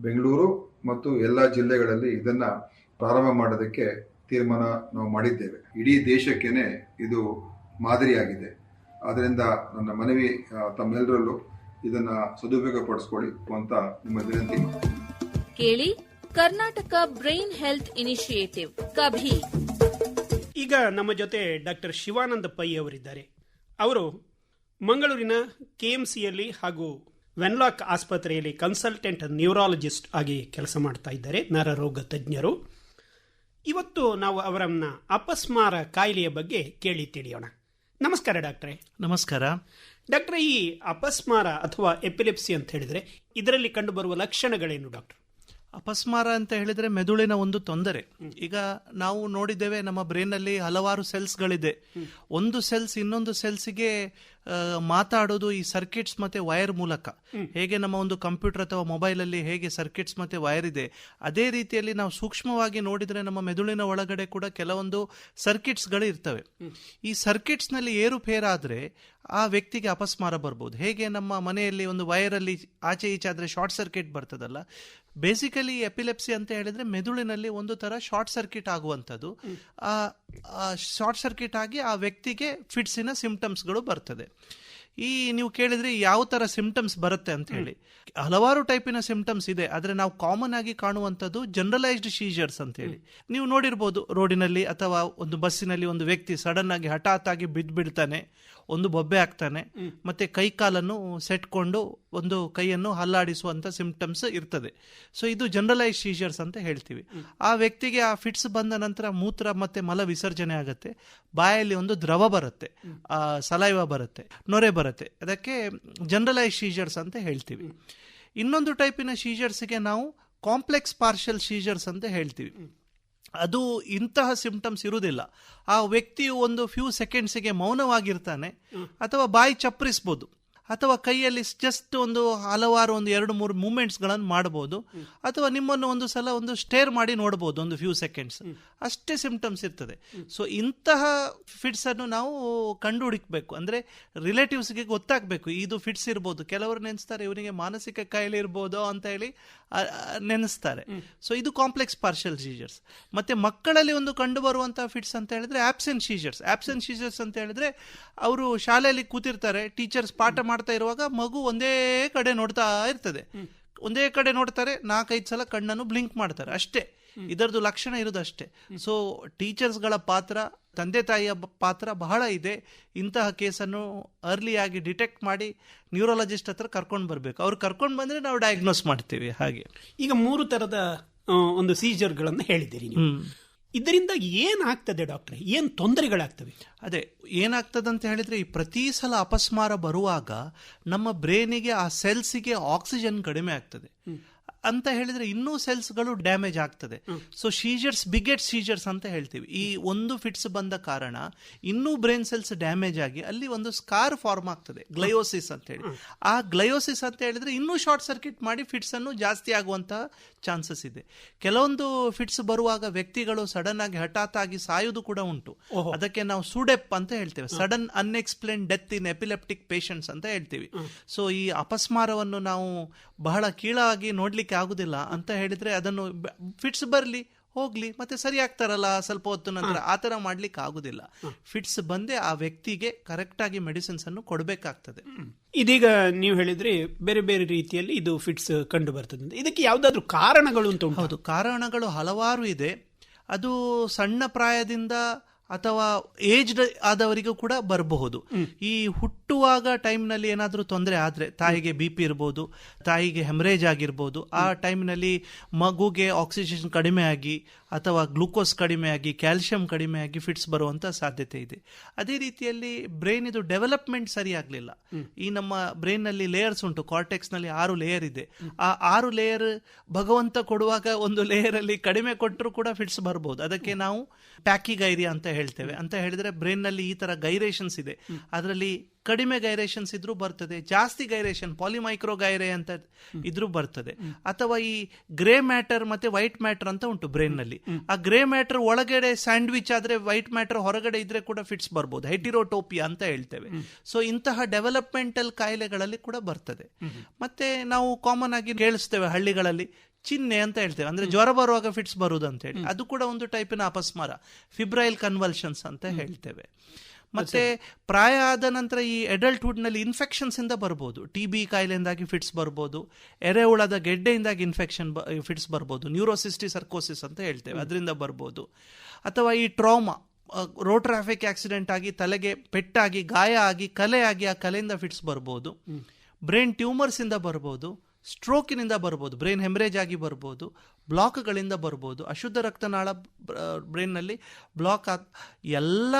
ಬೆಂಗಳೂರು ಮತ್ತು ಎಲ್ಲ ಜಿಲ್ಲೆಗಳಲ್ಲಿ ಇದನ್ನ ಪ್ರಾರಂಭ ಮಾಡೋದಕ್ಕೆ ತೀರ್ಮಾನ ನಾವು ಮಾಡಿದ್ದೇವೆ. ಇಡೀ ದೇಶಕ್ಕೇನೆ ಇದು ಮಾದರಿಯಾಗಿದೆ. ಆದ್ದರಿಂದ ನನ್ನ ಮನವಿ ತಮ್ಮೆಲ್ಲರಲ್ಲೂ ಇದನ್ನ ಸದುಪಯೋಗ ಪಡಿಸ್ಕೊಳ್ಳಿ ಅಂತ ನಿಮ್ಮ ವಿನಂತಿ. ಕೇಳಿ Karnataka brain health initiative Kabhi. ಈಗ ನಮ್ಮ ಜೊತೆ ಡಾಕ್ಟರ್ ಶಿವಾನಂದ ಪೈ ಅವರಿದ್ದಾರೆ. ಅವರು ಮಂಗಳೂರಿನ ಕೆಎಂಸಿಯಲ್ಲಿ ಹಾಗೂ ವೆನ್ಲಾಕ್ ಆಸ್ಪತ್ರೆಯಲ್ಲಿ ಕನ್ಸಲ್ಟೆಂಟ್ ನ್ಯೂರಾಲಜಿಸ್ಟ್ ಆಗಿ ಕೆಲಸ ಮಾಡ್ತಾ ಇದ್ದಾರೆ. ನರರೋಗ ತಜ್ಞರು. ಇವತ್ತು ನಾವು ಅವರನ್ನ ಅಪಸ್ಮಾರ ಕಾಯಿಲೆಯ ಬಗ್ಗೆ ಕೇಳಿ ತಿಳಿಯೋಣ. ನಮಸ್ಕಾರ ಡಾಕ್ಟ್ರೆ. ನಮಸ್ಕಾರ. ಡಾಕ್ಟ್ರೆ ಈ ಅಪಸ್ಮಾರ ಅಥವಾ ಎಪಿಲೆಪ್ಸಿ ಅಂತ ಹೇಳಿದ್ರೆ ಇದರಲ್ಲಿ ಕಂಡುಬರುವ ಲಕ್ಷಣಗಳೇನು ಡಾಕ್ಟರ್? ಅಪಸ್ಮಾರ ಅಂತ ಹೇಳಿದ್ರೆ ಮೆದುಳಿನ ಒಂದು ತೊಂದರೆ. ಈಗ ನಾವು ನೋಡಿದ್ದೇವೆ ನಮ್ಮ ಬ್ರೈನ್ ಅಲ್ಲಿ ಹಲವಾರು ಸೆಲ್ಸ್ಗಳಿದೆ. ಒಂದು ಸೆಲ್ಸ್ ಇನ್ನೊಂದು ಸೆಲ್ಸ್ಗೆ ಮಾತಾಡೋದು ಈ ಸರ್ಕಿಟ್ಸ್ ಮತ್ತೆ ವೈರ್ ಮೂಲಕ. ಹೇಗೆ ನಮ್ಮ ಒಂದು ಕಂಪ್ಯೂಟರ್ ಅಥವಾ ಮೊಬೈಲ್ ಅಲ್ಲಿ ಹೇಗೆ ಸರ್ಕಿಟ್ಸ್ ಮತ್ತೆ ವೈರ್ ಇದೆ. ಅದೇ ರೀತಿಯಲ್ಲಿ ನಾವು ಸೂಕ್ಷ್ಮವಾಗಿ ನೋಡಿದ್ರೆ ನಮ್ಮ ಮೆದುಳಿನ ಒಳಗಡೆ ಕೂಡ ಕೆಲವೊಂದು ಸರ್ಕಿಟ್ಸ್ಗಳು ಇರ್ತವೆ. ಈ ಸರ್ಕಿಟ್ಸ್ನಲ್ಲಿ ಏರುಪೇರಾದ್ರೆ ಆ ವ್ಯಕ್ತಿಗೆ ಅಪಸ್ಮಾರ ಬರ್ಬೋದು. ಹೇಗೆ ನಮ್ಮ ಮನೆಯಲ್ಲಿ ಒಂದು ವೈರಲ್ಲಿ ಆಚೆ ಈಚೆ ಆದ್ರೆ ಶಾರ್ಟ್ ಸರ್ಕಿಟ್ ಬರ್ತದಲ್ಲ ಬೇಸಿಕಲಿ ಎಪಿಲೆಪ್ಸಿ ಅಂತ ಹೇಳಿದ್ರೆ ಮೆದುಳಿನಲ್ಲಿ ಒಂದು ತರ ಶಾರ್ಟ್ ಸರ್ಕಿಟ್ ಆಗುವಂಥದ್ದು. ಶಾರ್ಟ್ ಸರ್ಕಿಟ್ ಆಗಿ ಆ ವ್ಯಕ್ತಿಗೆ ಫಿಟ್ಸಿನ ಸಿಂಪ್ಟಮ್ಸ್ಗಳು ಬರ್ತದೆ. ಈ ನೀವು ಕೇಳಿದ್ರೆ ಯಾವ ತರ ಸಿಂಪ್ಟಮ್ಸ್ ಬರುತ್ತೆ ಅಂತ ಹೇಳಿ. ಹಲವಾರು ಟೈಪಿನ ಸಿಂಪ್ಟಮ್ಸ್ ಇದೆ, ಆದ್ರೆ ನಾವು ಕಾಮನ್ ಆಗಿ ಕಾಣುವಂಥದ್ದು ಜನರಲೈಸ್ಡ್ ಶೀಜರ್ಸ್ ಅಂತ ಹೇಳಿ. ನೀವು ನೋಡಿರ್ಬೋದು ರೋಡಿನಲ್ಲಿ ಅಥವಾ ಒಂದು ಬಸ್ಸಿನಲ್ಲಿ ಒಂದು ವ್ಯಕ್ತಿ ಸಡನ್ ಆಗಿ ಹಠಾತ್ ಆಗಿ ಬಿದ್ದು ಬಿಡ್ತಾನೆ ಒಂದು ಬೊಬ್ಬೆ ಆಗ್ತಾನೆ. ಮತ್ತೆ ಕೈ ಕಾಲನ್ನು ಸೆಟ್ಕೊಂಡು ಒಂದು ಕೈಯನ್ನು ಹಲ್ಲಾಡಿಸುವಂತ ಸಿಂಪ್ಟಮ್ಸ್ ಇರ್ತದೆ. ಸೊ ಇದು ಜನರಲೈಸ್ ಸೀಜರ್ಸ್ ಅಂತ ಹೇಳ್ತೀವಿ. ಆ ವ್ಯಕ್ತಿಗೆ ಆ ಫಿಟ್ಸ್ ಬಂದ ನಂತರ ಮೂತ್ರ ಮತ್ತೆ ಮಲ ವಿಸರ್ಜನೆ ಆಗುತ್ತೆ. ಬಾಯಲ್ಲಿ ಒಂದು ದ್ರವ ಬರುತ್ತೆ. ಆ ಸಲೈವ ಬರುತ್ತೆ. ನೊರೆ ಬರುತ್ತೆ. ಅದಕ್ಕೆ ಜನರಲೈಸ್ ಸೀಜರ್ಸ್ ಅಂತ ಹೇಳ್ತೀವಿ. ಇನ್ನೊಂದು ಟೈಪಿನ ಸೀಜರ್ಸ್ಗೆ ನಾವು ಕಾಂಪ್ಲೆಕ್ಸ್ ಪಾರ್ಷಲ್ ಸೀಜರ್ಸ್ ಅಂತ ಹೇಳ್ತೀವಿ. ಅದು ಇಂತಹ ಸಿಂಪ್ಟಮ್ಸ್ ಇರುವುದಿಲ್ಲ. ಆ ವ್ಯಕ್ತಿಯು ಒಂದು ಫ್ಯೂ ಸೆಕೆಂಡ್ಸಿಗೆ ಮೌನವಾಗಿರ್ತಾನೆ ಅಥವಾ ಬಾಯಿ ಚಪ್ಪರಿಸ್ಬೋದು. ಅಥವಾ ಕೈಯಲ್ಲಿ ಜಸ್ಟ್ ಒಂದು ಹಲವಾರು ಒಂದು ಎರಡು ಮೂರು ಮೂಮೆಂಟ್ಸ್ಗಳನ್ನು ಮಾಡಬಹುದು ಅಥವಾ ನಿಮ್ಮನ್ನು ಒಂದು ಸಲ ಒಂದು ಸ್ಟೇರ್ ಮಾಡಿ ನೋಡಬಹುದು ಒಂದು ಫ್ಯೂ ಸೆಕೆಂಡ್ಸ್ ಅಷ್ಟೇ ಸಿಂಪ್ಟಮ್ಸ್ ಇರ್ತದೆ. ಸೊ ಇಂತಹ ಫಿಟ್ಸನ್ನು ನಾವು ಕಂಡು ಹುಡುಕ್ಬೇಕು ಅಂದರೆ ರಿಲೇಟಿವ್ಸ್ಗೆ ಗೊತ್ತಾಗಬೇಕು ಇದು ಫಿಟ್ಸ್ ಇರ್ಬೋದು. ಕೆಲವರು ನೆನೆಸ್ತಾರೆ ಇವನಿಗೆ ಮಾನಸಿಕ ಕಾಯಿಲೆ ಇರ್ಬೋದು ಅಂತ ಹೇಳಿ ನೆನೆಸ್ತಾರೆ. ಸೊ ಇದು ಕಾಂಪ್ಲೆಕ್ಸ್ ಪಾರ್ಷಲ್ ಸೀಜರ್ಸ್ ಮತ್ತು ಮಕ್ಕಳಲ್ಲಿ ಒಂದು ಕಂಡು ಬರುವಂತಹ ಫಿಟ್ಸ್ ಅಂತ ಹೇಳಿದ್ರೆ ಆಬ್ಸೆಂಟ್ ಸೀಜರ್ಸ್ ಆಬ್ಸೆಂಟ್ ಸೀಜರ್ಸ್ ಅಂತ ಹೇಳಿದ್ರೆ ಅವರು ಶಾಲೆಯಲ್ಲಿ ಕೂತಿರ್ತಾರೆ ಟೀಚರ್ಸ್ ಪಾಠ ಮಾಡ್ತಾ ಇರುವಾಗ ಮಗು ಒಂದೇ ಕಡೆ ನೋಡ್ತಾ ಇರ್ತದೆ. ಒಂದೇ ಕಡೆ ನೋಡ್ತಾರೆ ನಾಲ್ಕೈದು ಸಲ ಕಣ್ಣನ್ನು ಬ್ಲಿಂಕ್ ಮಾಡ್ತಾರೆ ಅಷ್ಟೇ. ಇದರದು ಲಕ್ಷಣ ಇರೋದು ಅಷ್ಟೇ. ಸೊ ಟೀಚರ್ಸ್ಗಳ ಪಾತ್ರ ತಂದೆ ತಾಯಿಯ ಪಾತ್ರ ಬಹಳ ಇದೆ. ಇಂತಹ ಕೇಸನ್ನು ಅರ್ಲಿಯಾಗಿ ಡಿಟೆಕ್ಟ್ ಮಾಡಿ ನ್ಯೂರಾಲಜಿಸ್ಟ್ ಹತ್ರ ಕರ್ಕೊಂಡು ಬರಬೇಕು. ಅವ್ರು ಕರ್ಕೊಂಡು ಬಂದ್ರೆ ನಾವು ಡಯಾಗ್ನೋಸ್ ಮಾಡ್ತೀವಿ ಹಾಗೆ. ಈಗ ಮೂರು ತರದ ಆ, ಒಂದು ಸೀಜರ್ಗಳನ್ನು ಹೇಳಿದ್ದೀರಿ ನೀವು. ಇದರಿಂದ ಏನಾಗ್ತದೆ ಡಾಕ್ಟ್ರೆ? ಏನು ತೊಂದರೆಗಳಾಗ್ತವೆ? ಅದೇ ಏನಾಗ್ತದೆ ಅಂತ ಹೇಳಿದರೆ ಈ ಪ್ರತಿ ಸಲ ಅಪಸ್ಮಾರ ಬರುವಾಗ ನಮ್ಮ ಬ್ರೈನಿಗೆ ಆ ಸೆಲ್ಸಿಗೆ ಆಕ್ಸಿಜನ್ ಕಡಿಮೆ ಆಗ್ತದೆ. ಅಂತ ಹೇಳಿದ್ರೆ ಇನ್ನೂ ಸೆಲ್ಸ್ಗಳು ಡ್ಯಾಮೇಜ್ ಆಗ್ತದೆ. ಸೊ ಸೀಜರ್ಸ್ ಬಿಗೆಟ್ ಸೀಜರ್ಸ್ ಅಂತ ಹೇಳ್ತೀವಿ. ಈ ಒಂದು ಫಿಟ್ಸ್ ಬಂದ ಕಾರಣ ಇನ್ನೂ ಬ್ರೈನ್ ಸೆಲ್ಸ್ ಡ್ಯಾಮೇಜ್ ಆಗಿ ಅಲ್ಲಿ ಒಂದು ಸ್ಕಾರ್ ಫಾರ್ಮ್ ಆಗ್ತದೆ. ಗ್ಲಯೋಸಿಸ್ ಅಂತ ಹೇಳಿ. ಆ ಗ್ಲಯೋಸಿಸ್ ಅಂತ ಹೇಳಿದ್ರೆ ಇನ್ನೂ ಶಾರ್ಟ್ ಸರ್ಕ್ಯೂಟ್ ಮಾಡಿ ಫಿಟ್ಸ್ ಅನ್ನು ಜಾಸ್ತಿ ಆಗುವಂತಹ ಚಾನ್ಸಸ್ ಇದೆ. ಕೆಲವೊಂದು ಫಿಟ್ಸ್ ಬರುವಾಗ ವ್ಯಕ್ತಿಗಳು ಸಡನ್ ಆಗಿ ಹಠಾತ್ ಆಗಿ ಸಾಯುವುದು ಕೂಡ ಉಂಟು. ಅದಕ್ಕೆ ನಾವು ಸುಡೆಪ್ ಅಂತ ಹೇಳ್ತೇವೆ. Sudden unexplained death in epileptic patients ಅಂತ ಹೇಳ್ತೀವಿ. ಸೊ ಈ ಅಪಸ್ಮಾರವನ್ನು ನಾವು ಬಹಳ ಕೀಳಾಗಿ ನೋಡ್ಲಿಕ್ಕೆ ಆಗುದಿಲ್ಲ ಅಂತ ಹೇಳಿದ್ರೆ ಅದನ್ನು ಫಿಟ್ಸ್ ಬರಲಿ ಹೋಗ್ಲಿ ಮತ್ತೆ ಸರಿ ಆಗ್ತಾರಲ್ಲ ಸ್ವಲ್ಪ ಹೊತ್ತು ನಂತರ ಆ ತರ ಮಾಡ್ಲಿಕ್ಕೆ ಆಗುದಿಲ್ಲ. ಫಿಟ್ಸ್ ಬಂದೆ ಆ ವ್ಯಕ್ತಿಗೆ ಕರೆಕ್ಟ್ ಆಗಿ ಮೆಡಿಸಿನ್ಸ್ ಅನ್ನು ಕೊಡಬೇಕಾಗ್ತದೆ. ಇದೀಗ ನೀವು ಹೇಳಿದ್ರೆ ಬೇರೆ ಬೇರೆ ರೀತಿಯಲ್ಲಿ ಇದು ಫಿಟ್ಸ್ ಕಂಡು ಬರ್ತದೆ. ಇದಕ್ಕೆ ಯಾವ್ದಾದ್ರು ಕಾರಣಗಳು ಅಂತ ಹೌದು ಕಾರಣಗಳು ಹಲವಾರು ಇದೆ. ಅದು ಸಣ್ಣ ಪ್ರಾಯದಿಂದ ಅಥವಾ ಏಜ್ಡ್ ಆದವರಿಗೂ ಕೂಡ ಬರಬಹುದು. ಈ ಹುಟ್ಟುವಾಗ ಟೈಮ್ನಲ್ಲಿ ಏನಾದರೂ ತೊಂದರೆ ಆದರೆ ತಾಯಿಗೆ ಬಿ ಪಿ ಇರ್ಬೋದು ತಾಯಿಗೆ ಹೆಮರೇಜ್ ಆಗಿರ್ಬೋದು ಆ ಟೈಮ್ನಲ್ಲಿ ಮಗುಗೆ ಆಕ್ಸಿಜನ್ ಕಡಿಮೆ ಆಗಿ ಅಥವಾ ಗ್ಲೂಕೋಸ್ ಕಡಿಮೆ ಆಗಿ ಕ್ಯಾಲ್ಸಿಯಂ ಕಡಿಮೆ ಆಗಿ ಫಿಟ್ಸ್ ಬರುವಂಥ ಸಾಧ್ಯತೆ ಇದೆ. ಅದೇ ರೀತಿಯಲ್ಲಿ ಬ್ರೈನ್ ಇದು ಡೆವಲಪ್ಮೆಂಟ್ ಸರಿ ಆಗಲಿಲ್ಲ. ಈ ನಮ್ಮ ಬ್ರೈನ್ನಲ್ಲಿ ಲೇಯರ್ಸ್ ಉಂಟು ಕಾರ್ಟೆಕ್ಸ್ನಲ್ಲಿ ಆರು ಲೇಯರ್ ಇದೆ. ಆ ಆರು ಲೇಯರ್ ಭಗವಂತ ಕೊಡುವಾಗ ಒಂದು ಲೇಯರಲ್ಲಿ ಕಡಿಮೆ ಕೊಟ್ಟರು ಕೂಡ ಫಿಟ್ಸ್ ಬರ್ಬೋದು. ಅದಕ್ಕೆ ನಾವು ಟ್ಯಾಕಿಗೈರಿಯಾ ಅಂತ ಹೇಳ್ತೇವೆ. ಅಂತ ಹೇಳಿದ್ರೆ ಬ್ರೈನ್ನಲ್ಲಿ ಈ ತರ ಗೈರೇಷನ್ಸ್ ಇದೆ. ಅದರಲ್ಲಿ ಕಡಿಮೆ ಗೈರೇಷನ್ಸ್ ಇದ್ರೂ ಬರ್ತದೆ ಜಾಸ್ತಿ ಗೈರೇಷನ್ ಪಾಲಿಮೈಕ್ರೋ ಗೈರೆ ಅಂತ ಇದ್ರೂ ಬರ್ತದೆ. ಅಥವಾ ಈ ಗ್ರೇ ಮ್ಯಾಟರ್ ಮತ್ತೆ ವೈಟ್ ಮ್ಯಾಟರ್ ಅಂತ ಉಂಟು ಬ್ರೈನ್ನಲ್ಲಿ ಆ ಗ್ರೇ ಮ್ಯಾಟರ್ ಒಳಗಡೆ ಸ್ಯಾಂಡ್ವಿಚ್ ಆದ್ರೆ ವೈಟ್ ಮ್ಯಾಟರ್ ಹೊರಗಡೆ ಇದ್ರೆ ಕೂಡ ಫಿಟ್ಸ್ ಬರ್ಬೋದು. ಹೆಟಿರೋಟೋಪಿಯಾ ಅಂತ ಹೇಳ್ತೇವೆ. ಸೊ ಇಂತಹ ಡೆವಲಪ್ಮೆಂಟಲ್ ಕಾಯಿಲೆಗಳಲ್ಲಿ ಕೂಡ ಬರ್ತದೆ. ಮತ್ತೆ ನಾವು ಕಾಮನ್ ಆಗಿ ಕೇಳಿಸ್ತೇವೆ ಹಳ್ಳಿಗಳಲ್ಲಿ ಚಿಹ್ನೆ ಅಂತ ಹೇಳ್ತೇವೆ. ಅಂದ್ರೆ ಜ್ವರ ಬರುವಾಗ ಫಿಟ್ಸ್ ಬರುವುದು ಅಂತ ಹೇಳಿ ಅದು ಕೂಡ ಒಂದು ಟೈಪಿನ ಅಪಸ್ಮಾರ. ಫಿಬ್ರೈಲ್ ಕನ್ವಲ್ಷನ್ಸ್ ಅಂತ ಹೇಳ್ತೇವೆ. ಮತ್ತೆ ಪ್ರಾಯ ಆದ ನಂತರ ಈ ಅಡಲ್ಟ್ಹುಡ್ನಲ್ಲಿ ಇನ್ಫೆಕ್ಷನ್ಸ್ ಇಂದ ಬರ್ಬೋದು. ಟಿ ಬಿ ಕಾಯಿಲೆಯಿಂದಾಗಿ ಫಿಟ್ಸ್ ಬರ್ಬೋದು. ಎರೆಹುಳದ ಗೆಡ್ಡೆಯಿಂದಾಗಿ ಇನ್ಫೆಕ್ಷನ್ ಫಿಟ್ಸ್ ಬರ್ಬೋದು. ನ್ಯೂರೋಸಿಸ್ಟಿ ಸರ್ಕೋಸಿಸ್ ಅಂತ ಹೇಳ್ತೇವೆ. ಅದರಿಂದ ಬರ್ಬೋದು. ಅಥವಾ ಈ ಟ್ರಾಮಾ ರೋಡ್ ಟ್ರಾಫಿಕ್ ಆಕ್ಸಿಡೆಂಟ್ ಆಗಿ ತಲೆಗೆ ಪೆಟ್ಟಾಗಿ ಗಾಯ ಆಗಿ ಕಲೆ ಆಗಿ ಆ ಕಲೆಯಿಂದ ಫಿಟ್ಸ್ ಬರ್ಬೋದು. ಬ್ರೈನ್ ಟ್ಯೂಮರ್ಸ್ ಇಂದ ಬರ್ಬೋದು. ಸ್ಟ್ರೋಕಿನಿಂದ ಬರ್ಬೋದು. ಬ್ರೈನ್ ಹೆಮರೇಜ್ ಆಗಿ ಬರ್ಬೋದು. ಬ್ಲಾಕ್ಗಳಿಂದ ಬರ್ಬೋದು. ಅಶುದ್ಧ ರಕ್ತನಾಳ ಬ್ರೈನ್ನಲ್ಲಿ ಬ್ಲಾಕ್ ಎಲ್ಲ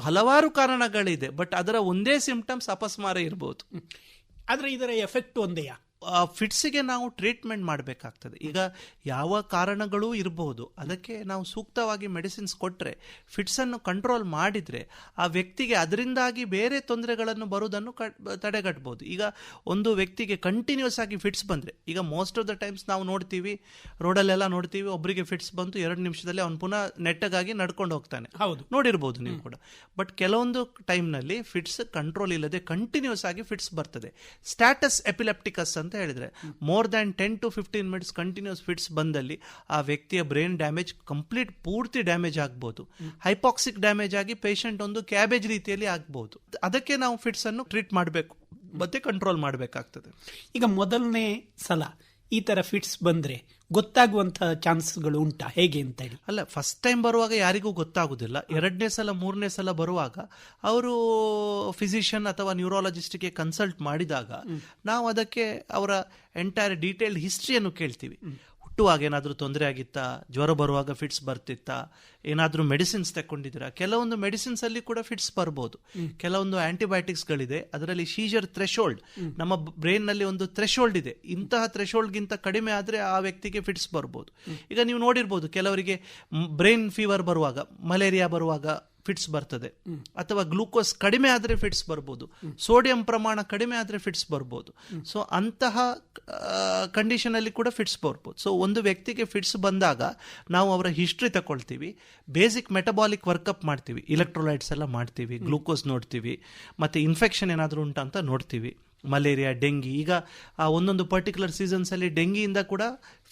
ಹಲವಾರು ಕಾರಣಗಳಿದೆ, ಬಟ್ ಅದರ ಒಂದೇ ಸಿಂಪ್ಟಮ್ಸ್ ಅಪಸ್ಮಾರ ಇರ್ಬೋದು. ಆದರೆ ಇದರ ಎಫೆಕ್ಟ್ ಒಂದೇಯಾ ಫಿಟ್ಸಿಗೆ ನಾವು ಟ್ರೀಟ್ಮೆಂಟ್ ಮಾಡಬೇಕಾಗ್ತದೆ. ಈಗ ಯಾವ ಕಾರಣಗಳು ಇರಬಹುದು ಅದಕ್ಕೆ ನಾವು ಸೂಕ್ತವಾಗಿ ಮೆಡಿಸಿನ್ಸ್ ಕೊಟ್ಟರೆ ಫಿಟ್ಸನ್ನು ಕಂಟ್ರೋಲ್ ಮಾಡಿದರೆ ಆ ವ್ಯಕ್ತಿಗೆ ಅದರಿಂದಾಗಿ ಬೇರೆ ತೊಂದರೆಗಳನ್ನು ಬರುವುದನ್ನು ತಡೆಗಟ್ಟಬಹುದು ಈಗ ಒಂದು ವ್ಯಕ್ತಿಗೆ ಕಂಟಿನ್ಯೂಸ್ ಆಗಿ ಫಿಟ್ಸ್ ಬಂದರೆ ಈಗ ಮೋಸ್ಟ್ ಆಫ್ ದ ಟೈಮ್ಸ್ ನಾವು ನೋಡ್ತೀವಿ ರೋಡಲ್ಲೆಲ್ಲ ನೋಡ್ತೀವಿ ಒಬ್ಬರಿಗೆ ಫಿಟ್ಸ್ ಬಂತು ಎರಡು ನಿಮಿಷದಲ್ಲಿ ಅವನು ಪುನಃ ನೆಟ್ಟಗಾಗಿ ನಡ್ಕೊಂಡು ಹೋಗ್ತಾನೆ. ಹೌದು. ನೋಡಿರ್ಬೋದು ನೀವು ಕೂಡ. ಬಟ್ ಕೆಲವೊಂದು ಟೈಮ್ನಲ್ಲಿ ಫಿಟ್ಸ್ ಕಂಟ್ರೋಲ್ ಇಲ್ಲದೆ ಕಂಟಿನ್ಯೂಸ್ ಆಗಿ ಫಿಟ್ಸ್ ಬರ್ತದೆ. ಸ್ಟ್ಯಾಟಸ್ ಎಪಿಲೆಪ್ಟಿಕಸ್ ಅಂತ ಹೇಳಿದ್ರೆ more than ten to fifteen minutes continuous fits ಬಂದಲ್ಲಿ ಆ ವ್ಯಕ್ತಿಯ ಬ್ರೈನ್ ಡ್ಯಾಮೇಜ್ ಕಂಪ್ಲೀಟ್ ಪೂರ್ತಿ ಡ್ಯಾಮೇಜ್ ಆಗ್ಬೋದು. ಹೈಪಾಕ್ಸಿಕ್ ಡ್ಯಾಮೇಜ್ ಆಗಿ ಪೇಷಂಟ್ ಒಂದು ಕ್ಯಾಬೇಜ್ ರೀತಿಯಲ್ಲಿ ಆಗ್ಬೋದು. ಅದಕ್ಕೆ ನಾವು ಫಿಟ್ಸ್ ಅನ್ನು ಟ್ರೀಟ್ ಮಾಡಬೇಕು. ಮತ್ತೆ ಕಂಟ್ರೋಲ್ ಮಾಡಬೇಕಾಗ್ತದೆ. ಈಗ ಮೊದಲನೇ ಸಲ ಈ ತರ ಫಿಟ್ಸ್ ಬಂದ್ರೆ ಗೊತ್ತಾಗುವಂತಹ ಚಾನ್ಸ್ಗಳು ಉಂಟಾ? ಹೇಗೆ ಅಂತ ಹೇಳಿ. ಅಲ್ಲ ಫಸ್ಟ್ ಟೈಮ್ ಬರುವಾಗ ಯಾರಿಗೂ ಗೊತ್ತಾಗುದಿಲ್ಲ. ಎರಡನೇ ಸಲ ಮೂರನೇ ಸಲ ಬರುವಾಗ ಅವರು ಫಿಸಿಷಿಯನ್ ಅಥವಾ ನ್ಯೂರಾಲಜಿಸ್ಟ್ಗೆ ಕನ್ಸಲ್ಟ್ ಮಾಡಿದಾಗ ನಾವು ಅದಕ್ಕೆ ಅವರ ಎಂಟೈರ್ ಡೀಟೇಲ್ಡ್ ಹಿಸ್ಟ್ರಿಯನ್ನು ಕೇಳ್ತೀವಿ. ಹುಟ್ಟುವಾಗ ಏನಾದರೂ ತೊಂದರೆ ಆಗಿತ್ತಾ ಜ್ವರ ಬರುವಾಗ ಫಿಟ್ಸ್ ಬರ್ತಿತ್ತಾ ಏನಾದರೂ ಮೆಡಿಸಿನ್ಸ್ ತಗೊಂಡಿದ್ದೀರಾ ಕೆಲವೊಂದು ಮೆಡಿಸಿನ್ಸ್ ಅಲ್ಲಿ ಕೂಡ ಫಿಟ್ಸ್ ಬರ್ಬೋದು. ಕೆಲವೊಂದು ಆ್ಯಂಟಿಬಯೋಟಿಕ್ಸ್ಗಳಿದೆ ಅದರಲ್ಲಿ ಶೀಜರ್ ಥ್ರೆಶೋಲ್ಡ್ ನಮ್ಮ ಬ್ರೈನ್ನಲ್ಲಿ ಒಂದು ಥ್ರೆಶೋಲ್ಡ್ ಇದೆ. ಇಂತಹ ಥ್ರೆಶೋಲ್ಡ್ಗಿಂತ ಕಡಿಮೆ ಆದರೆ ಆ ವ್ಯಕ್ತಿಗೆ ಫಿಟ್ಸ್ ಬರ್ಬೋದು. ಈಗ ನೀವು ನೋಡಿರ್ಬೋದು ಕೆಲವರಿಗೆ ಬ್ರೈನ್ ಫೀವರ್ ಬರುವಾಗ ಮಲೇರಿಯಾ ಬರುವಾಗ ಫಿಟ್ಸ್ ಬರ್ತದೆ. ಅಥವಾ ಗ್ಲೂಕೋಸ್ ಕಡಿಮೆ ಆದರೆ ಫಿಟ್ಸ್ ಬರ್ಬೋದು. ಸೋಡಿಯಂ ಪ್ರಮಾಣ ಕಡಿಮೆ ಆದರೆ ಫಿಟ್ಸ್ ಬರ್ಬೋದು. ಸೊ ಅಂತಹ ಕಂಡೀಷನಲ್ಲಿ ಕೂಡ ಫಿಟ್ಸ್ ಬರ್ಬೋದು. ಸೊ ಒಂದು ವ್ಯಕ್ತಿಗೆ ಫಿಟ್ಸ್ ಬಂದಾಗ ನಾವು ಅವರ ಹಿಸ್ಟ್ರಿ ತಗೊಳ್ತೀವಿ ಬೇಸಿಕ್ ಮೆಟಬಾಲಿಕ್ ವರ್ಕಪ್ ಮಾಡ್ತೀವಿ. ಇಲೆಕ್ಟ್ರೋಲೈಟ್ಸ್ ಎಲ್ಲ ಮಾಡ್ತೀವಿ. ಗ್ಲೂಕೋಸ್ ನೋಡ್ತೀವಿ. ಮತ್ತು ಇನ್ಫೆಕ್ಷನ್ ಏನಾದರೂ ಉಂಟಾ ಅಂತ ನೋಡ್ತೀವಿ. ಮಲೇರಿಯಾ ಡೆಂಗಿ ಈಗ ಆ ಒಂದೊಂದು ಪರ್ಟಿಕ್ಯುಲರ್ ಸೀಸನ್ಸ್ ಅಲ್ಲಿ ಡೆಂಗಿಯಿಂದ ಕೂಡ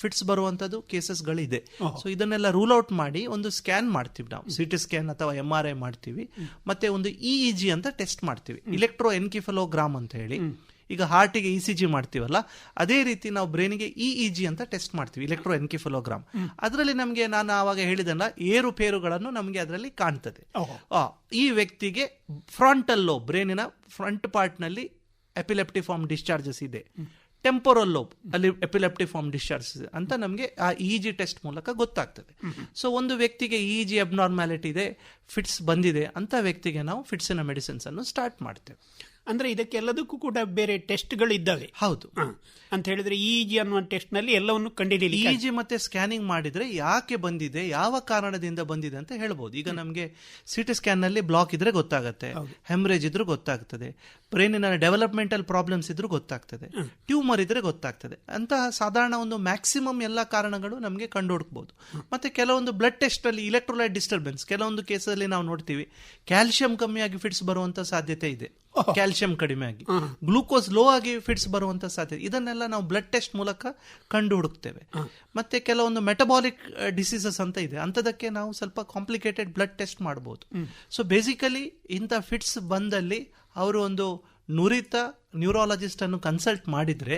ಫಿಟ್ಸ್ ಬರುವಂತದ್ದು ಕೇಸಸ್ಗಳಿದೆ ಸೊ ಇದನ್ನೆಲ್ಲ ರೂಲ್ ಔಟ್ ಮಾಡಿ ಒಂದು ಸ್ಕ್ಯಾನ್ ಮಾಡ್ತೀವಿ ನಾವು. ಸಿ ಟಿ ಸ್ಕ್ಯಾನ್ ಅಥವಾ ಎಂ ಆರ್ ಐ ಮಾಡ್ತೀವಿ. ಮತ್ತೆ ಒಂದು ಇ ಜಿ ಅಂತ ಟೆಸ್ಟ್ ಮಾಡ್ತೀವಿ. ಇಲೆಕ್ಟ್ರೋ ಎನ್ಕಿಫಲೋಗ್ರಾಮ್ ಅಂತ ಹೇಳಿ. ಈಗ ಹಾರ್ಟಿಗೆ ಇ ಸಿ ಜಿ ಮಾಡ್ತೀವಲ್ಲ ಅದೇ ರೀತಿ ನಾವು ಬ್ರೈನ್ಗೆ ಇ ಇ ಜಿ ಅಂತ ಟೆಸ್ಟ್ ಮಾಡ್ತೀವಿ ಇಲೆಕ್ಟ್ರೋ ಎನ್ಕಿಫಲೋಗ್ರಾಮ್ ಅದರಲ್ಲಿ ನಮಗೆ ನಾನು ಆವಾಗ ಹೇಳಿದಲ್ಲ ಏರುಪೇರುಗಳನ್ನು ನಮಗೆ ಅದರಲ್ಲಿ ಕಾಣ್ತದೆ. ಈ ವ್ಯಕ್ತಿಗೆ ಫ್ರಂಟಲ್ ಲೋಬ್ ಬ್ರೈನಿನ ಫ್ರಂಟ್ ಪಾರ್ಟ್ ನಲ್ಲಿ ಎಪಿಲೆಪ್ಟಿ ಫಾರ್ಮ್ ಡಿಸ್ಚಾರ್ಜಸ್ ಇದೆ. ಟೆಂಪೊರಲ್ ಲೋಬ್ ಅಲ್ಲಿ ಎಪಿಲೆಪ್ಟಿ ಫಾರ್ಮ್ ಡಿಸ್ಚಾರ್ಜ್ ಅಂತ ನಮಗೆ ಆ ಇ ಜಿ ಟೆಸ್ಟ್ ಮೂಲಕ ಗೊತ್ತಾಗ್ತದೆ. ಸೊ ಒಂದು ವ್ಯಕ್ತಿಗೆ ಇ ಜಿ ಅಬ್ನಾರ್ಮ್ಯಾಲಿಟಿ ಇದೆ ಫಿಟ್ಸ್ ಬಂದಿದೆ ಅಂತ ವ್ಯಕ್ತಿಗೆ ನಾವು ಫಿಟ್ಸಿನ ಮೆಡಿಸಿನ್ಸ್ ಅನ್ನು ಸ್ಟಾರ್ಟ್ ಮಾಡ್ತೇವೆ. ಅಂದ್ರೆ ಇದಕ್ಕೆಲ್ಲದಕ್ಕೂ ಕೂಡ ಬೇರೆ ಟೆಸ್ಟ್ಗಳು ಇದ್ದಾವೆ. ಹೌದು. ಅಂತ ಹೇಳಿದ್ರೆ ಇ ಜಿ ಅನ್ನುವ ಟೆಸ್ಟ್ನಲ್ಲಿ ಎಲ್ಲವನ್ನು ಕಂಡುಹಿಡಿಯಲಿಕ್ಕೆ ಇ ಜಿ ಮತ್ತೆ ಸ್ಕ್ಯಾನಿಂಗ್ ಮಾಡಿದ್ರೆ ಯಾಕೆ ಬಂದಿದೆ ಯಾವ ಕಾರಣದಿಂದ ಬಂದಿದೆ ಅಂತ ಹೇಳ್ಬೋದು. ಈಗ ನಮಗೆ ಸಿಟಿ ಸ್ಕ್ಯಾನ್ನಲ್ಲಿ ಬ್ಲಾಕ್ ಇದ್ರೆ ಗೊತ್ತಾಗುತ್ತೆ ಹೆಮ್ರೇಜ್ ಇದ್ರೂ ಗೊತ್ತಾಗ್ತದೆ ಬ್ರೈನಿನ ಡೆವಲಪ್ಮೆಂಟಲ್ ಪ್ರಾಬ್ಲಮ್ಸ್ ಇದ್ರೂ ಗೊತ್ತಾಗ್ತದೆ ಟ್ಯೂಮರ್ ಇದ್ರೆ ಗೊತ್ತಾಗ್ತದೆ. ಅಂತಹ ಸಾಧಾರಣ ಒಂದು ಮ್ಯಾಕ್ಸಿಮಮ್ ಎಲ್ಲ ಕಾರಣಗಳು ನಮಗೆ ಕಂಡು ಹುಡುಕಬಹುದು ಮತ್ತೆ ಕೆಲವೊಂದು ಬ್ಲಡ್ ಟೆಸ್ಟ್ ಅಲ್ಲಿ ಇಲೆಕ್ಟ್ರೋಲೈಟ್ ಡಿಸ್ಟರ್ಬೆನ್ಸ್ ಕೆಲವೊಂದು ಕೇಸಲ್ಲಿ ನಾವು ನೋಡ್ತೀವಿ ಕ್ಯಾಲ್ಸಿಯಂ ಕಮ್ಮಿಯಾಗಿ ಫಿಟ್ಸ್ ಬರುವಂತ ಸಾಧ್ಯತೆ ಇದೆ. ಕ್ಯಾಲ್ಸಿಯಂ ಕಡಿಮೆ ಆಗಿ. ಗ್ಲೂಕೋಸ್ ಲೋ ಆಗಿ ಫಿಟ್ಸ್ ಬರುವಂತ ಸಾಧ್ಯತೆ. ಇದನ್ನೆಲ್ಲ ನಾವು ಬ್ಲಡ್ ಟೆಸ್ಟ್ ಮೂಲಕ ಕಂಡು ಹುಡುಕ್ತೇವೆ. ಮತ್ತೆ ಕೆಲವೊಂದು ಮೆಟಬಾಲಿಕ್ ಡಿಸೀಸಸ್ ಅಂತ ಇದೆ. ಅಂತದಕ್ಕೆ ನಾವು ಸ್ವಲ್ಪ ಕಾಂಪ್ಲಿಕೇಟೆಡ್ ಬ್ಲಡ್ ಟೆಸ್ಟ್ ಮಾಡಬಹುದು ಸೊ ಬೇಸಿಕಲಿ ಇಂಥ ಫಿಟ್ಸ್ ಬಂದಲ್ಲಿ ಅವರು ಒಂದು ನುರಿತ ನ್ಯೂರಾಲಜಿಸ್ಟ್ ಅನ್ನು ಕನ್ಸಲ್ಟ್ ಮಾಡಿದ್ರೆ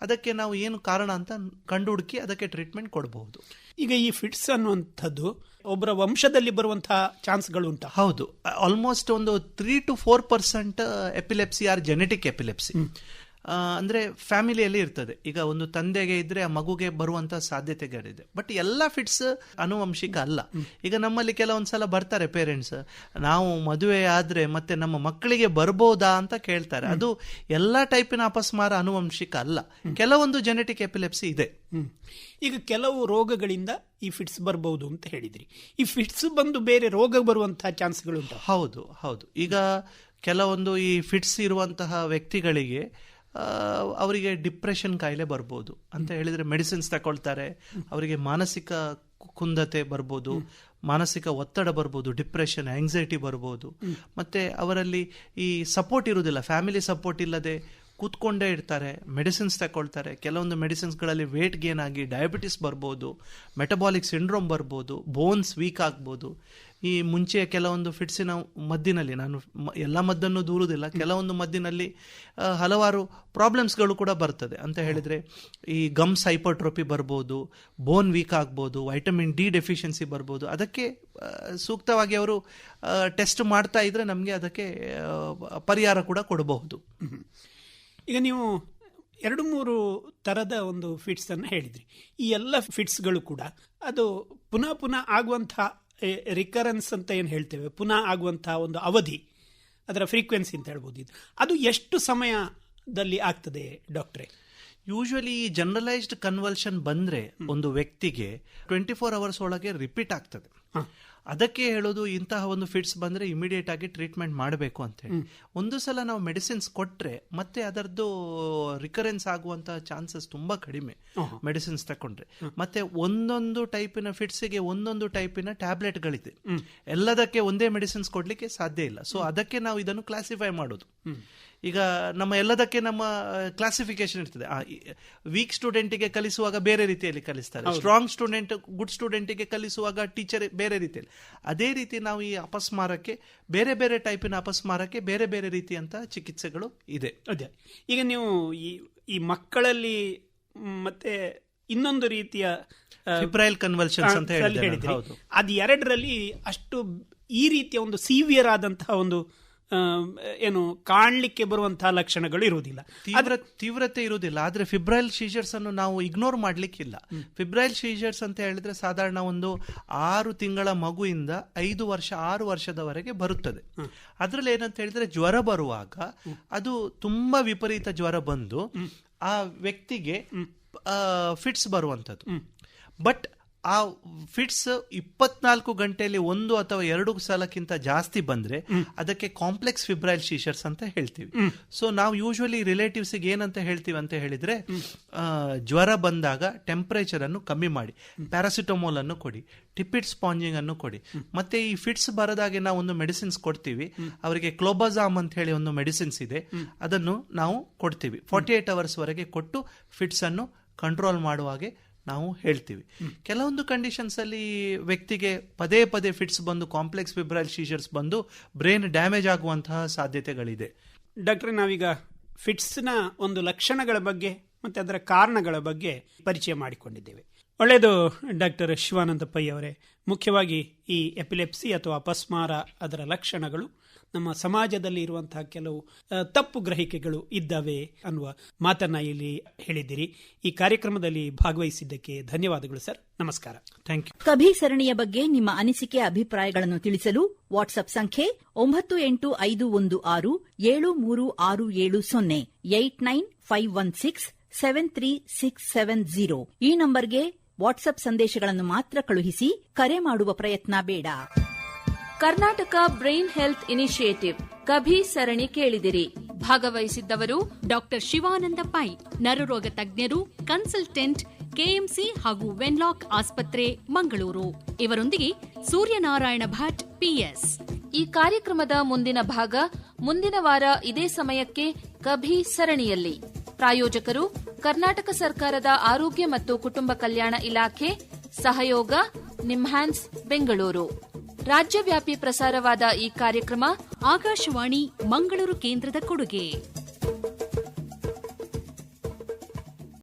ಅದಕ್ಕೆ ನಾವು ಏನು ಕಾರಣ ಅಂತ ಕಂಡು ಹುಡುಕಿ ಅದಕ್ಕೆ ಟ್ರೀಟ್ಮೆಂಟ್ ಕೊಡಬಹುದು. ಈಗ ಈ ಫಿಟ್ಸ್ ಅನ್ನುವಂಥದ್ದು ಒಬ್ಬರ ವಂಶದಲ್ಲಿ ಬರುವಂತಹ ಚಾನ್ಸ್ಗಳು ಉಂಟು? ಹೌದು. ಆಲ್ಮೋಸ್ಟ್ ಒಂದು three to four percent epilepsy are genetic epilepsy ಅಂದ್ರೆ ಫ್ಯಾಮಿಲಿಯಲ್ಲಿ ಇರ್ತದೆ. ಈಗ ಒಂದು ತಂದೆಗೆ ಇದ್ರೆ ಆ ಮಗುಗೆ ಬರುವಂತ ಸಾಧ್ಯತೆಗಳಿದೆ. ಬಟ್ ಎಲ್ಲ ಫಿಟ್ಸ್ ಅನುವಂಶಿಕ ಅಲ್ಲ. ಈಗ ನಮ್ಮಲ್ಲಿ ಕೆಲವೊಂದು ಸಲ ಬರ್ತಾರೆ ಪೇರೆಂಟ್ಸ್ ನಾವು ಮದುವೆ ಆದ್ರೆ ಮತ್ತೆ ನಮ್ಮ ಮಕ್ಕಳಿಗೆ ಬರ್ಬೋದಾ ಅಂತ ಕೇಳ್ತಾರೆ. ಅದು ಎಲ್ಲ ಟೈಪಿನ ಅಪಸ್ಮಾರ ಅನುವಂಶಿಕ ಅಲ್ಲ. ಕೆಲವೊಂದು ಜೆನೆಟಿಕ್ ಎಪಿಲೆಪ್ಸಿ ಇದೆ. ಈಗ ಕೆಲವು ರೋಗಗಳಿಂದ ಈ ಫಿಟ್ಸ್ ಬರಬಹುದು ಅಂತ ಹೇಳಿದ್ರಿ. ಈ ಫಿಟ್ಸ್ ಬಂದು ಬೇರೆ ರೋಗ ಬರುವಂತಹ ಚಾನ್ಸ್ಗಳು ಉಂಟಾ ಹೌದು ಹೌದು. ಈಗ ಕೆಲವೊಂದು ಈ ಫಿಟ್ಸ್ ಇರುವಂತಹ ವ್ಯಕ್ತಿಗಳಿಗೆ ಅವರಿಗೆ ಡಿಪ್ರೆಷನ್ ಕಾಯಿಲೆ ಬರ್ಬೋದು ಅಂತ ಹೇಳಿದ್ರೆ ಮೆಡಿಸಿನ್ಸ್ ತಗೊಳ್ತಾರೆ. ಅವರಿಗೆ ಮಾನಸಿಕ ಕುಂದತೆ ಬರ್ಬೋದು. ಮಾನಸಿಕ ಒತ್ತಡ ಬರ್ಬೋದು ಡಿಪ್ರೆಷನ್ ಆಂಗ್ಸೈಟಿ ಬರ್ಬೋದು. ಮತ್ತೆ ಅವರಲ್ಲಿ ಈ ಸಪೋರ್ಟ್ ಇರುವುದಿಲ್ಲ ಫ್ಯಾಮಿಲಿ ಸಪೋರ್ಟ್ ಇಲ್ಲದೆ ಕೂತ್ಕೊಂಡೇ ಇರ್ತಾರೆ ಮೆಡಿಸಿನ್ಸ್ ತಗೊಳ್ತಾರೆ. ಕೆಲವೊಂದು ಮೆಡಿಸಿನ್ಸ್ಗಳಲ್ಲಿ ವೇಟ್ ಗೇನ್ ಆಗಿ ಡಯಾಬಿಟಿಸ್ ಬರ್ಬೋದು ಮೆಟಬಾಲಿಕ್ ಸಿಂಡ್ರೋಮ್ ಬರ್ಬೋದು ಬೋನ್ಸ್ ವೀಕ್ ಆಗ್ಬೋದು. ಈ ಮುಂಚೆ ಕೆಲವೊಂದು ಫಿಟ್ಸಿನ ಮದ್ದಿನಲ್ಲಿ ನಾನು ಎಲ್ಲ ಮದ್ದನ್ನು ದೂರುವುದಿಲ್ಲ ಕೆಲವೊಂದು ಮದ್ದಿನಲ್ಲಿ ಹಲವಾರು ಪ್ರಾಬ್ಲಮ್ಸ್ಗಳು ಕೂಡ ಬರ್ತದೆ. ಅಂತ ಹೇಳಿದರೆ ಈ ಗಮ್ಸ್ ಹೈಪರ್ಟ್ರೋಪಿ ಬರ್ಬೋದು ಬೋನ್ ವೀಕ್ ಆಗ್ಬೋದು ವೈಟಮಿನ್ ಡಿ ಡೆಫಿಷಿಯನ್ಸಿ ಬರ್ಬೋದು. ಅದಕ್ಕೆ ಸೂಕ್ತವಾಗಿ ಅವರು ಟೆಸ್ಟ್ ಮಾಡ್ತಾ ಇದ್ರೆ ನಮಗೆ ಅದಕ್ಕೆ ಪರಿಹಾರ ಕೂಡ ಕೊಡಬಹುದು. ಈಗ ನೀವು ಎರಡು ಮೂರು ತರದ ಒಂದು ಫಿಟ್ಸ್ ಅನ್ನು ಹೇಳಿದ್ರಿ. ಈ ಎಲ್ಲ ಫಿಟ್ಸ್ಗಳು ಕೂಡ ಅದು ಪುನಃ ಪುನಃ ಆಗುವಂತಹ ರಿಕರೆನ್ಸ್ ಅಂತ ಏನು ಹೇಳ್ತೇವೆ? ಪುನಃ ಆಗುವಂತಹ ಒಂದು ಅವಧಿ ಅದರ ಫ್ರೀಕ್ವೆನ್ಸಿ ಅಂತ ಹೇಳ್ಬೋದು ಇದು. ಅದು ಎಷ್ಟು ಸಮಯದಲ್ಲಿ ಆಗ್ತದೆ ಡಾಕ್ಟ್ರೆ? ಯೂಶುವಲಿ ಈ ಜನರಲೈಸ್ಡ್ ಕನ್ವಲ್ಷನ್ ಬಂದ್ರೆ ಒಂದು ವ್ಯಕ್ತಿಗೆ ಟ್ವೆಂಟಿ ಫೋರ್ ಅವರ್ಸ್ ಒಳಗೆ ರಿಪೀಟ್ ಆಗ್ತದೆ. ಅದಕ್ಕೆ ಹೇಳೋದು ಇಂತಹ ಒಂದು ಫಿಟ್ಸ್ ಬಂದ್ರೆ ಇಮಿಡಿಯೇಟ್ ಆಗಿ ಟ್ರೀಟ್ಮೆಂಟ್ ಮಾಡಬೇಕು ಅಂತ ಹೇಳಿ ಒಂದು ಸಲ ನಾವು ಮೆಡಿಸಿನ್ಸ್ ಕೊಟ್ಟರೆ ಮತ್ತೆ ಅದರದ್ದು ರಿಕರೆನ್ಸ್ ಆಗುವಂತಹ ಚಾನ್ಸಸ್ ತುಂಬಾ ಕಡಿಮೆ ಮೆಡಿಸಿನ್ಸ್ ತಕೊಂಡ್ರೆ. ಮತ್ತೆ ಒಂದೊಂದು ಟೈಪಿನ ಫಿಟ್ಸ್ಗೆ ಒಂದೊಂದು ಟೈಪಿನ ಟ್ಯಾಬ್ಲೆಟ್ಗಳಿದೆ ಎಲ್ಲದಕ್ಕೆ ಒಂದೇ ಮೆಡಿಸಿನ್ಸ್ ಕೊಡಲಿಕ್ಕೆ ಸಾಧ್ಯ ಇಲ್ಲ. ಸೊ ಅದಕ್ಕೆ ನಾವು ಇದನ್ನು ಕ್ಲಾಸಿಫೈ ಮಾಡೋದು. ಈಗ ನಮ್ಮ ಎಲ್ಲದಕ್ಕೆ ನಮ್ಮ ಕ್ಲಾಸಿಫಿಕೇಶನ್ ಇರ್ತದೆ. ವೀಕ್ ಸ್ಟೂಡೆಂಟಿಗೆ ಕಲಿಸುವಾಗ ಬೇರೆ ರೀತಿಯಲ್ಲಿ ಕಲಿಸ್ತಾರೆ. ಸ್ಟ್ರಾಂಗ್ ಸ್ಟೂಡೆಂಟ್ ಗುಡ್ ಸ್ಟೂಡೆಂಟಿಗೆ ಕಲಿಸುವಾಗ ಟೀಚರ್ ಬೇರೆ ರೀತಿಯಲ್ಲಿ. ಅದೇ ರೀತಿ ನಾವು ಈ ಅಪಸ್ಮಾರಕ್ಕೆ ಬೇರೆ ಬೇರೆ ಟೈಪಿನ ಅಪಸ್ಮಾರಕ್ಕೆ ಬೇರೆ ಬೇರೆ ರೀತಿಯಂತ ಚಿಕಿತ್ಸೆಗಳು ಇದೆ. ಅದೇ. ಈಗ ನೀವು ಈ ಈ ಮಕ್ಕಳಲ್ಲಿ ಮತ್ತೆ ಇನ್ನೊಂದು ರೀತಿಯ ಫಿಬ್ರೈಲ್ ಕನ್ವಲ್ಷನ್ಸ್ ಅಂತ. ಹೌದು. ಅದು ಎರಡರಲ್ಲಿ ಅಷ್ಟು ಈ ರೀತಿಯ ಒಂದು ಸಿವಿಯರ್ ಆದಂತಹ ಒಂದು ಏನು ಕಾಣಲಿಕ್ಕೆ ಬರುವಂತಹ ಲಕ್ಷಣಗಳು ಇರುವುದಿಲ್ಲ. ಅದರ ತೀವ್ರತೆ ಇರುವುದಿಲ್ಲ. ಆದರೆ ಫಿಬ್ರೈಲ್ ಸೀಜರ್ಸ್ ಅನ್ನು ನಾವು ಇಗ್ನೋರ್ ಮಾಡಲಿಕ್ಕಿಲ್ಲ. ಫಿಬ್ರೈಲ್ ಶೀಜರ್ಸ್ ಅಂತ ಹೇಳಿದ್ರೆ ಸಾಧಾರಣ ಒಂದು ಆರು ತಿಂಗಳ ಮಗುವಿಂದ ಐದು ವರ್ಷ ಆರು ವರ್ಷದವರೆಗೆ ಬರುತ್ತದೆ. ಅದರಲ್ಲಿ ಏನಂತ ಹೇಳಿದ್ರೆ ಜ್ವರ ಬರುವಾಗ ಅದು ತುಂಬಾ ವಿಪರೀತ ಜ್ವರ ಬಂದು ಆ ವ್ಯಕ್ತಿಗೆ ಫಿಟ್ಸ್ ಬರುವಂಥದ್ದು. ಬಟ್ ಆ ಫಿಟ್ಸ್ ಇಪ್ಪತ್ನಾಲ್ಕು ಗಂಟೆಯಲ್ಲಿ ಒಂದು ಅಥವಾ ಎರಡು ಸಲಕ್ಕಿಂತ ಜಾಸ್ತಿ ಬಂದ್ರೆ ಅದಕ್ಕೆ ಕಾಂಪ್ಲೆಕ್ಸ್ ಫಿಬ್ರೈಲ್ ಶೀಶರ್ಸ್ ಅಂತ ಹೇಳ್ತೀವಿ. ಸೊ ನಾವು ಯೂಶುವಲಿ ರಿಲೇಟಿವ್ಸ್ ಏನಂತ ಹೇಳ್ತೀವಿ ಅಂತ ಹೇಳಿದ್ರೆ ಜ್ವರ ಬಂದಾಗ ಟೆಂಪರೇಚರ್ ಅನ್ನು ಕಮ್ಮಿ ಮಾಡಿ ಪ್ಯಾರಾಸಿಟಮೋಲ್ ಅನ್ನು ಕೊಡಿ ಟಿಪಿಟ್ ಸ್ಪಾಂಜಿಂಗ್ ಅನ್ನು ಕೊಡಿ. ಮತ್ತೆ ಈ ಫಿಟ್ಸ್ ಬರದಾಗೆ ನಾವು ಒಂದು ಮೆಡಿಸಿನ್ಸ್ ಕೊಡ್ತೀವಿ. ಅವರಿಗೆ ಕ್ಲೋಬಜಾಮ್ ಅಂತ ಹೇಳಿ ಒಂದು ಮೆಡಿಸಿನ್ಸ್ ಇದೆ. ಅದನ್ನು ನಾವು ಕೊಡ್ತೀವಿ. ಫಾರ್ಟಿ ಏಟ್ ಅವರ್ಸ್ ವರೆಗೆ ಕೊಟ್ಟು ಫಿಟ್ಸ್ ಅನ್ನು ಕಂಟ್ರೋಲ್ ಮಾಡುವಾಗೆ ನಾವು ಹೇಳ್ತೀವಿ. ಕೆಲವೊಂದು ಕಂಡೀಷನ್ಸ್ ಅಲ್ಲಿ ವ್ಯಕ್ತಿಗೆ ಪದೇ ಪದೇ ಫಿಟ್ಸ್ ಬಂದು ಕಾಂಪ್ಲೆಕ್ಸ್ ಫಿಬ್ರೈಲ್ ಸೀಜರ್ಸ್ ಬಂದು ಬ್ರೈನ್ ಡ್ಯಾಮೇಜ್ ಆಗುವಂತಹ ಸಾಧ್ಯತೆಗಳಿದೆ. ಡಾಕ್ಟ್ರೆ, ನಾವೀಗ ಫಿಟ್ಸ್ನ ಒಂದು ಲಕ್ಷಣಗಳ ಬಗ್ಗೆ ಮತ್ತೆ ಅದರ ಕಾರಣಗಳ ಬಗ್ಗೆ ಪರಿಚಯ ಮಾಡಿಕೊಂಡಿದ್ದೇವೆ. ಒಳ್ಳೆಯದು ಡಾಕ್ಟರ್ ಶಿವಾನಂದ ಪೈ ಅವರೇ ಮುಖ್ಯವಾಗಿ ಈ ಎಪಿಲೆಪ್ಸಿ ಅಥವಾ ಅಪಸ್ಮಾರ ಅದರ ಲಕ್ಷಣಗಳು ನಮ್ಮ ಸಮಾಜದಲ್ಲಿ ಇರುವಂತಹ ಕೆಲವು ತಪ್ಪು ಗ್ರಹಿಕೆಗಳು ಇದ್ದಾವೆ ಅನ್ನುವ ಮಾತನ್ನ ಇಲ್ಲಿ ಹೇಳಿದ್ದೀರಿ. ಈ ಕಾರ್ಯಕ್ರಮದಲ್ಲಿ ಭಾಗವಹಿಸಿದ್ದಕ್ಕೆ ಧನ್ಯವಾದಗಳು ಸರ್. ನಮಸ್ಕಾರ. ಥ್ಯಾಂಕ್ ಯು ಕಭಿ ಸರಣಿಯ ಬಗ್ಗೆ ನಿಮ್ಮ ಅನಿಸಿಕೆ ಅಭಿಪ್ರಾಯಗಳನ್ನು ತಿಳಿಸಲು ವಾಟ್ಸ್ಆಪ್ ಸಂಖ್ಯೆ ಒಂಬತ್ತು ಎಂಟು ಐದು ಒಂದು ಆರು ಏಳು ಮೂರು ಆರು ಏಳು ಸೊನ್ನೆ eight nine five one six seven three six seven zero. ಈ ನಂಬರ್ಗೆ ವಾಟ್ಸ್ಆಪ್ ಸಂದೇಶಗಳನ್ನು ಮಾತ್ರ ಕಳುಹಿಸಿ ಕರೆ ಮಾಡುವ ಪ್ರಯತ್ನ ಬೇಡ. Karnataka brain health initiative Kabhi ಸರಣಿ ಕೇಳಿದಿರಿ. ಭಾಗವಹಿಸಿದ್ದವರು ಡಾಕ್ಟರ್ ಶಿವಾನಂದ ಪೈ ನರರೋಗ ತಜ್ಞರು ಕನ್ಸಲ್ಟೆಂಟ್ ಕೆಎಂಸಿ ಹಾಗೂ ವೆನ್ಲಾಕ್ ಆಸ್ಪತ್ರೆ ಮಂಗಳೂರು. ಇವರೊಂದಿಗೆ ಸೂರ್ಯನಾರಾಯಣ ಭಟ್ ಪಿಎಸ್. ಈ ಕಾರ್ಯಕ್ರಮದ ಮುಂದಿನ ಭಾಗ ಮುಂದಿನ ವಾರ ಇದೇ ಸಮಯಕ್ಕೆ ಕಭಿ ಸರಣಿಯಲ್ಲಿ. ಪ್ರಾಯೋಜಕರು ಕರ್ನಾಟಕ ಸರ್ಕಾರದ ಆರೋಗ್ಯ ಮತ್ತು ಕುಟುಂಬ ಕಲ್ಯಾಣ ಇಲಾಖೆ ಸಹಯೋಗ ನಿಮ್ಹಾನ್ಸ್ ಬೆಂಗಳೂರು. ರಾಜ್ಯವ್ಯಾಪಿ ಪ್ರಸಾರವಾದ ಈ ಕಾರ್ಯಕ್ರಮ ಆಕಾಶವಾಣಿ ಮಂಗಳೂರು ಕೇಂದ್ರದ ಕೊಡುಗೆ.